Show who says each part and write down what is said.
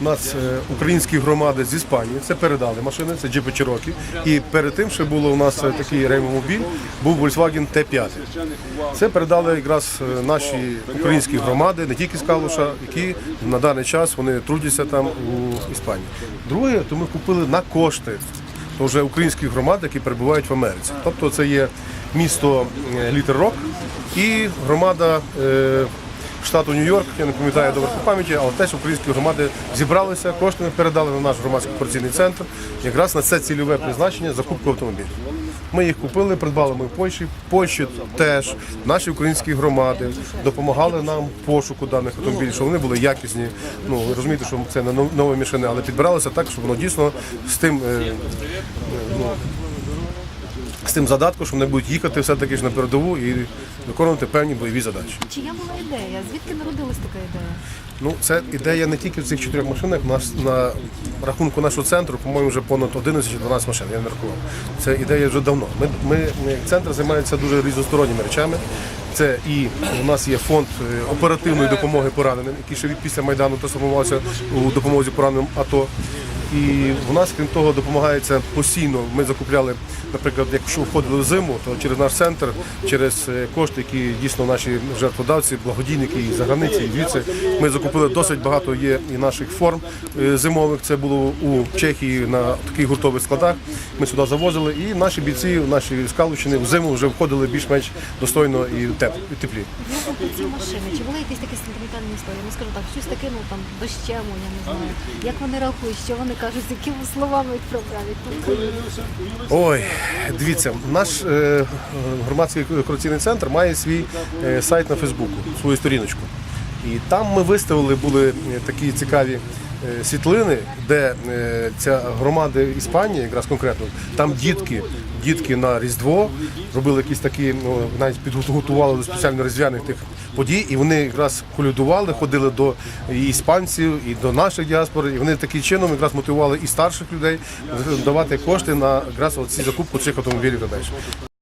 Speaker 1: У нас е, українські громади з Іспанії це передали машини, це джипи Cherokee. І перед тим ще було у нас е, такий реймомобіль, був Volkswagen T5. Це передали якраз е, наші українські громади, не тільки з Калуша, які на даний час вони трудяться там у Іспанії. Друге, то ми купили на кошти. То вже українські громади, які перебувають в Америці. Тобто це є місто Літер Рок і громада штату Нью-Йорк, я не пам'ятаю добре по пам'яті, але теж українські громади зібралися, кошти ми передали на наш громадський операційний центр, якраз на це цільове призначення закупку автомобілів. Ми їх купили, придбали ми в Польщі. Польщі теж наші українські громади допомагали нам пошуку даних автомобілів, щоб вони були якісні. Ну розумієте, що це не нов- нові машини, але підбиралися так, щоб воно дійсно з тим. е, е, ну, з тим задатком, що вони будуть їхати все-таки ж на передову і виконувати певні бойові задачі.
Speaker 2: Чия була ідея? Звідки народилась така ідея?
Speaker 1: Ну, це ідея не тільки в цих чотирьох машинах. Нас на рахунку нашого центру, по-моєму, вже понад 11 чи 12 машин. Я не рахував. Це ідея вже давно. Ми, ми ми- центр займається дуже різносторонніми речами. Це і у нас є фонд е, оперативної допомоги пораненим, який ще від після майдану трансформувався у допомозі пораненим АТО. І в нас, крім того, допомагається постійно. Ми закупляли, наприклад, якщо входили в зиму, то через наш центр, через е, кошти, які дійсно наші жертводавці, благодійники і за границі, і звідси, ми закупили досить багато є і наших форм е, зимових. Це було у Чехії на таких гуртових складах. Ми сюди завозили, і наші бійці, наші скалущини в зиму вже входили більш-менш достойно і теп- і теплі.
Speaker 2: Ці машини. Чи були якісь такі сентиментальні історії? Ну скажу так, щось таке, ну там дощем, я не знаю. Як вони рахують, що вони кажуть, з якими словами відправляють?
Speaker 1: Ой, дивіться, наш е, громадський корупційний центр має свій е, сайт на Фейсбуку, свою сторіночку. І там ми виставили були такі цікаві світлини, де е, ця громада Іспанії, якраз конкретно, там дітки, дітки на Різдво робили якісь такі, ну, навіть підготували до спеціально різдвяних тих подій, і вони якраз колюдували, ходили до і іспанців, і до наших діаспор, і вони таким чином якраз мотивували і старших людей давати кошти на якраз оці закупку цих автомобілів далі.